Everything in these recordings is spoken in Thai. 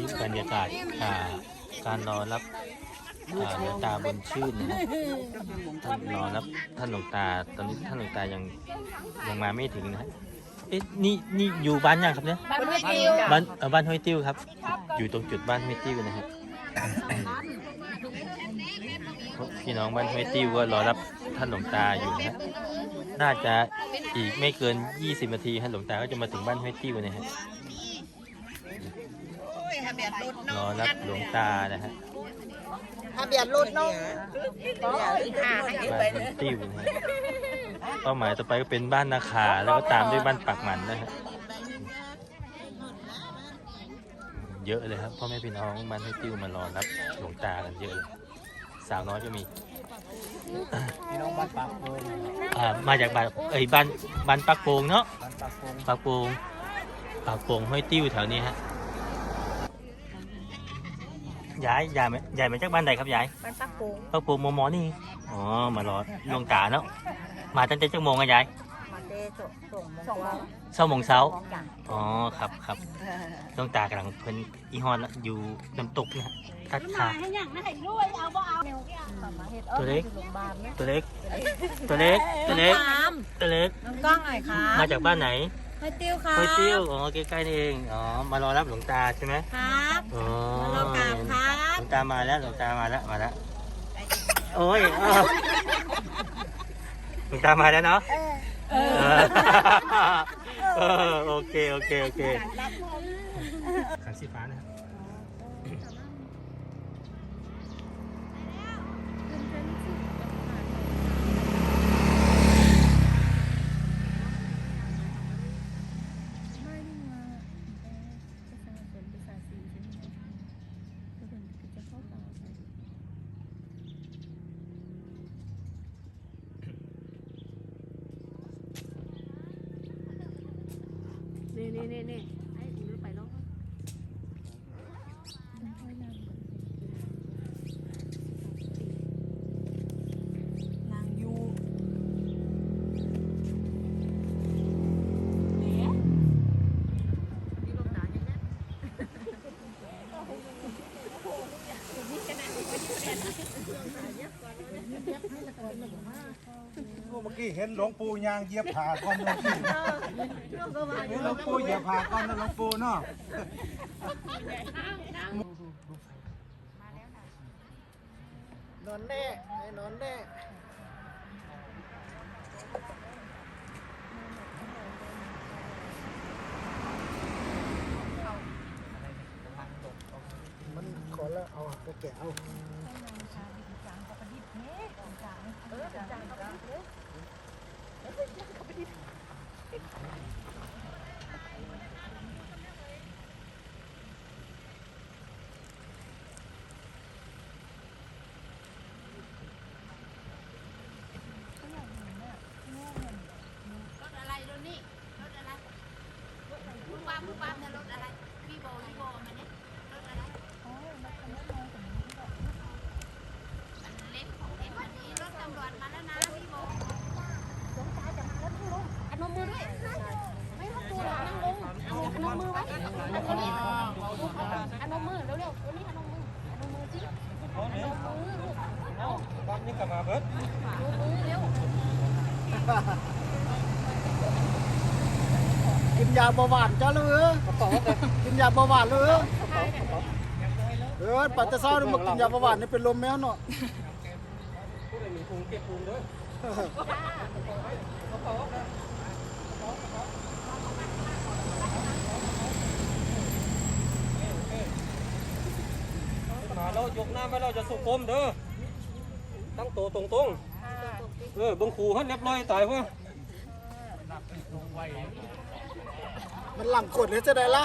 นี่บรรยากาศอ่าการรอรับอ่าหลวงตาบนชื่นนะฮะท่านรอรับท่านหลวงตาตอนนี้ท่านหลวงตายังยังมาไม่ถึงนะฮะเอ๊ะนี่นี่อยู่บ้านยังครับเนี่ยบ้านห้วยติวบ้านเอ่อบ้านห้วยติ้วครับ อยู่ตรงจุดบ้านห้วยติ้วนะครับ พี่น้องบ้านห้วยติ้วก็รอรับท่านหลวงตาอยู่นะฮะน่าจะอีกไม่เกิน 20นาทีท่านหลวงตาก็จะมาถึงบ้านห้วยติ้วนะฮะ รอรับหลวงตานะฮะทะเบียนรถน้องก็อีกห้าให้บ้านห้วยติ้วนะฮะเป้าหมายต่อไปก็เป็นบ้านนาคาแล้วก็ตามด้วยบ้านปากหมันนะฮะเยอะเลยครับพ่อแม่พี่น้องบ้านห้วยติ้วมารอรับหลวงตากันเยอะเลยสาวน้อยก็มีพี่น้องบ้านปากโพงอ่ามาจากบ้านเอ้ยบ้านบ้านปักโปงเนาะบ้านปากโพงปักโปงปักโปงห้วยติ้วแถวนี้ฮะ ย้ายย้ายมาย้ายมาจากบ้านใดครับย้ายบ้านปักโป่งปักโปงมอมอนี่อ๋อมารอหลวงตาเนาะมาตั้งแต่จักโมงอะย้ายมาเตะส่งส่งมงเช้าโมงเช้าของอย่างอ๋อครับครับหลวงตากำลังเพิ่นอีฮอนละอยู่น้ำตกนะฮะทัดขาให้อย่างนั้นให้ด้วยเอาบ่เอามาเฮ็ดตัวเล็กโรงพยาบาลเนี่ยตัวเล็กตัวเล็กตัวเล็กตัวเล็กน้องกล้องหน่อยค่ะมาจากบ้านไหน ห้วยติวค่ะห้วยติ้วอ๋อใกล้ๆนี่เองอ๋อมารอรับหลวงตาใช่ไหมครับอ๋อมารอกราบครัหบลวงตามาแล้วหลวงตามาแล้วมาแล้วโอ้ยอ้าวหลวงตามาแล้วเนาะเออเออโอเคโอเคโอเคขันสีฟ้านะครับ นี่นี่นี่นี่ไอ้หนูไปแล้ว นางยู ที่ลงตาอย่างนี้ เมื่อ กี้เห็นหลวงปู่ยางเหยียบผาก้อนเมื่อกี้เห็นหลวงปู่เหยียบผาก้อนนะหลวงปู่เนาะนอนแน่นอนแน่มันขอแล้วเอาไปแกะเอา อันนี้อันมมือเร็วๆตัวนี้อันนมมืออันนมมือสิอันนมมือเอาบ้านนี้กลับมาเบิดดูมือเร็วกินยาเบาหวานจ้าเลยกินยาเบาหวานเลยเออปัจจุบันมากินยาเบาหวานนี่เป็นลมแมวเนาะมาเรายกหน้าไว้เราจะสุกมเด้อตั้งตัวตรงๆเออบังคูให้เรียบร้อยตายเพื่อมันหลังกดเลยจะได้ละ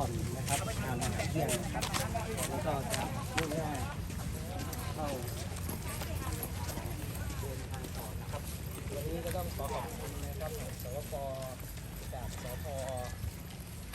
เอนนะครับทานอาหารเที่ยงนะครับแล้วก็จะมุ่งหน้าเข้าเดินทางต่อนะครับวันนี้ก็ต้อง ขอขอบคุณนะครับสวปจากสพ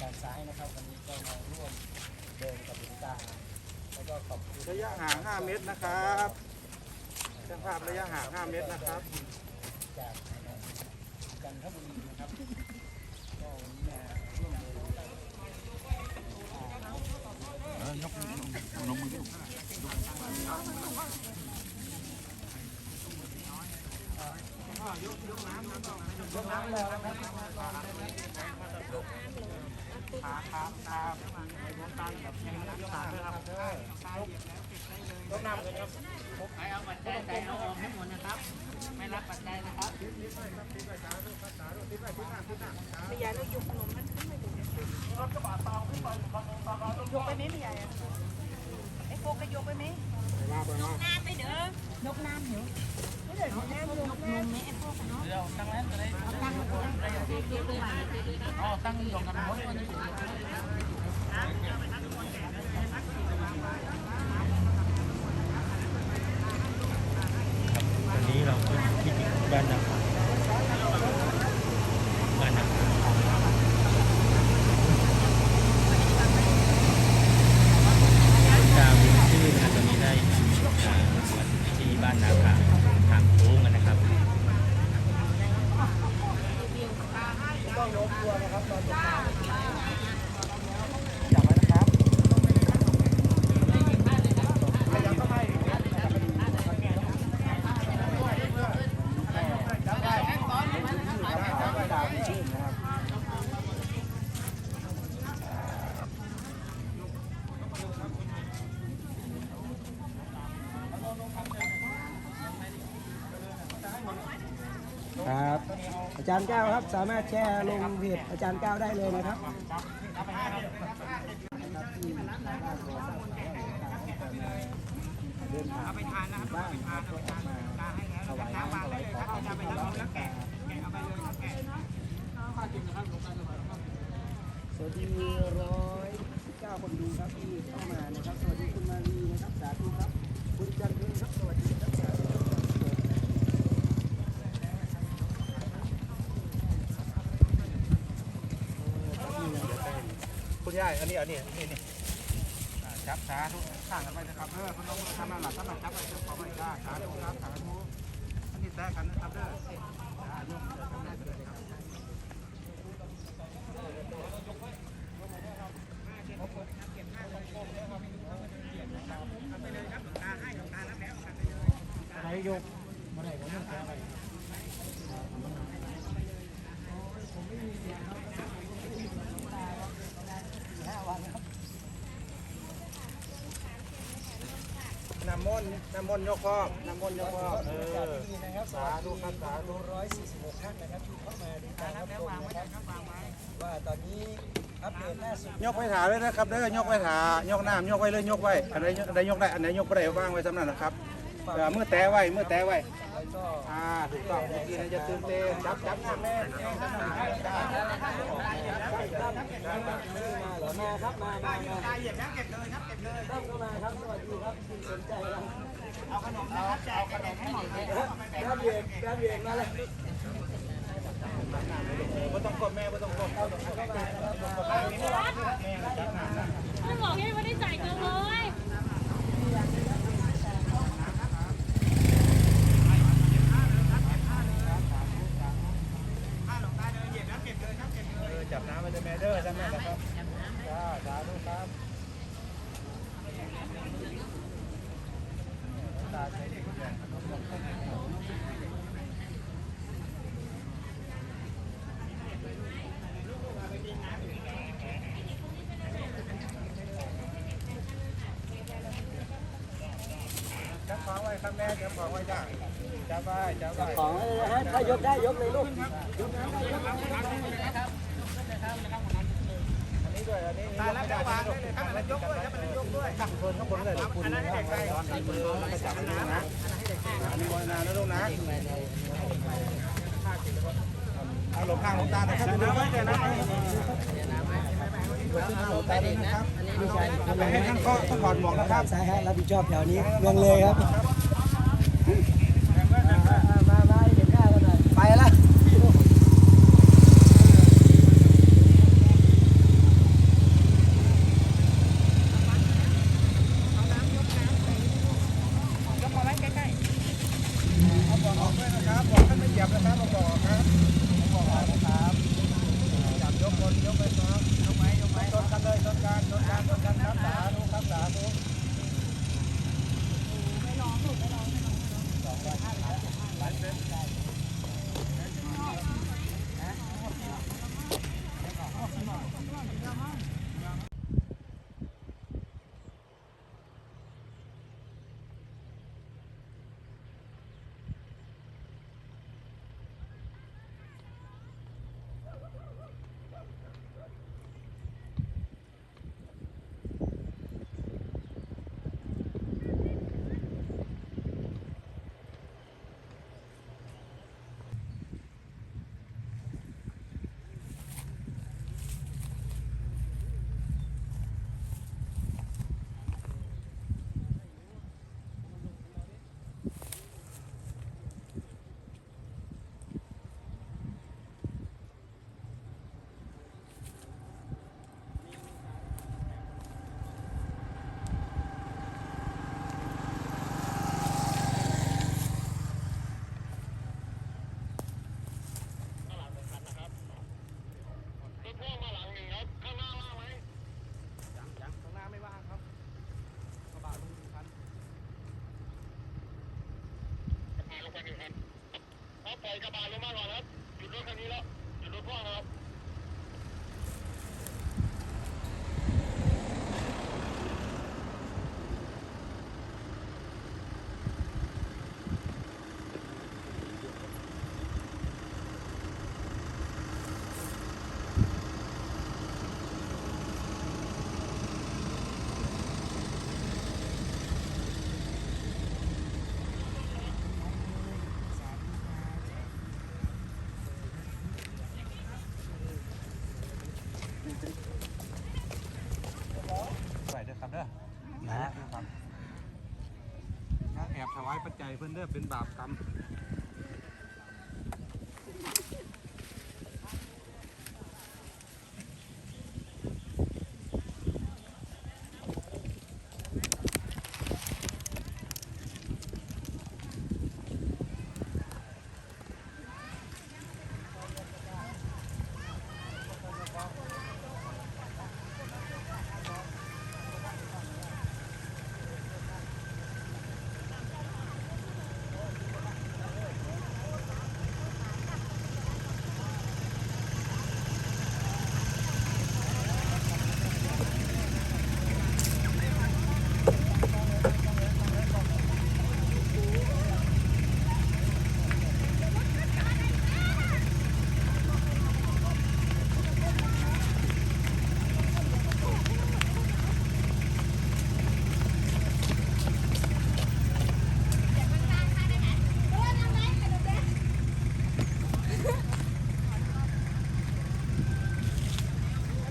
ด้านซ้ายนะครับวันนี้ก็มาร่วมเดินกับหลวงตาแล้วก็ขอบคุณระยะห่าง 5 เมตรนะครับช่างภาพระยะห่าง 5 เมตรนะครับ จากจันทบุรีนะครับก็วันนี้มาร่วมเดินยก ไปไหมไม่ใหญ่อะไอ้โฟกก็ยกไปไหมน้ำไปเด้อนกน้ำหิวไม่เหน้ำยกน้ำไม่ไอ้พวกเนาะเอา ตั้งแล้วเลยอาตั้งอ๋อตั้งยองกันหมดคนนึง วันนี้เราก็อยู่ที่บ้านนาคาบ้านนาคาตามชื่อนะตอนนี้ได้อ่ามาถึงที่บ้านนาคาทางโค้งกันนะครับ ต้องยกตัวนะครับตอนจะมาจับไว้นะครับพยายามเข้าไปจับได้จับได้ดาวชื่นนะครับ ครับ อาจารย์ก้าวครับ สามารถแชร์ลงเพจอาจารย์ก้าวได้เลยนะครับเดินทาไปทานนะครับบ้านครับก็ออกมาถวายน้ำถวายของที่เป็นรับแล้วแกะแกะเอาไปเลยแกะมาทานกินนะครับสวัสดีร้อยเก้าคนดูครับที่เข้ามานะครับ สวัสดีคุณมารีนะครับสาธุครับ คุณจันทร์ครับสวัสดีครับสาธุครับ คุณยาย อันนี้อันนี้นี่นี่อ่าจับสาธุสร้างกันไปนะครับเออคุณต้องทำนั่นหลักทำนั่นจับไปเจ้าของไปจ้าสาธุครับสาธุอันนี้แตกกันนะครับเด้ออ่ายกเดี๋ยวทำได้เลยครับ น้ำมนต์น้ำมนต์ยกครอบน้ำมนต์ยกครอบเออดีนะครับสาธุครับสาธุร้อยสี่สิบหกท่านนะครับที่เข้ามาดูการรับชมนะครับว่าตอนนี้อัปเดตล่าสุดยกไว้ถาเลยนะครับเด้อยกไว้ถายกน้ำยกไว้เลยยกไว้อันไหนอันไหนยกได้อันไหนยกไม่ได้วางไว้สำนักนะครับเออมือแตะไว้มือแตะไว้แล้วก็ อ่าถูกต้องเมื่อกี้นะจะตื่นเต้นจับจับหน้าแม่มาเหรอมาครับมามามาเหยียบน้ำเก็บเลยครับเก็บเลยครับเข้ามาครับสวัสดีครับสนใจครับเอาขนมนะครับแจกขนมให้หน่อยครับเบียดครับเบียดมาเลยไม่ต้องกดแม่ไม่ต้องกดเข้าตรงเข้ามานะครับไม่บอกให้ไม่ได้จ่ายเงินเลย เออจับน้ำไปเลยแม่เด้อจับแม่นะครับจ้าสาธุครับตาใช้ดีกว่าจับของไว้ครับ แม่จับของไว้จ้าจับไว้จับไว้ของเลยฮะถ้ายกได้ยกเลยลูกอันนี้ด้วยอันนี้ตายแล้วจะวางได้เลยครับอันนั้นยกด้วยครับอันนั้ยกด้วยตั้งคนข้างบนเลยคุณอันนั้นให้เด็กได้ตอนนี้มือแล้วก็จับน้ำนะอันนี้บอยนานะลูกนะเอาหลบข้างหลบตานะครับดูด้วยเดี๋ยวนะไปเด็กนะครับอันนี้ไม่ใช่ไปให้ท่านก็ต้องถอดหมวกนะครับซ้ายฮะรับผิดชอบแถวนี้เมืองเลยครับ กันอยู่บาปกระบะลงมาก่อนครับหยุดรถคันนี้แล้วหยุดรถพ่อครับเด้อครับเด้อ นะ ครับแอ บถวายปัจจัยเพื่อนเด้อเป็นบาปกรรม ๆ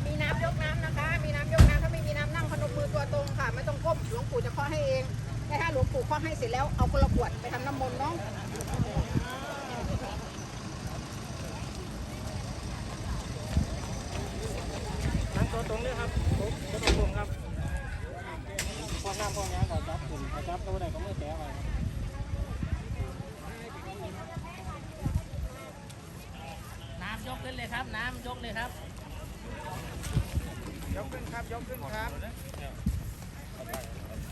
มีน้ำยกน้ำนะคะ มีน้ำยกน้ำถ้าไม่มีน้ำนั่งพนมมือตัวตรงค่ะ ไม่ต้องก้มหลวงปู่จะเคาะให้เองแต่ถ้าหลวงปู่เคาะให้เสร็จแล้วเอาคนละขวดไปทำน้ำมนต์เนาะ นั่ง ตัวตรงเลยครับผมตัวตรงครับพอน้ำพอน้ำก็จับกลุ่มจับตัวไหนก็ไม่แตะไปน้ำยกขึ้นเลยครับ น้ำยกเลยครับ ยกขึ้นครับยกขึ้นครับ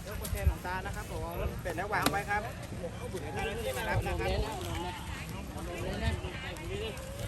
ยกเปอร์เซ็นต์หลวงตานะครับผมเป็นแล้ววางไว้ครับมารับนะครับ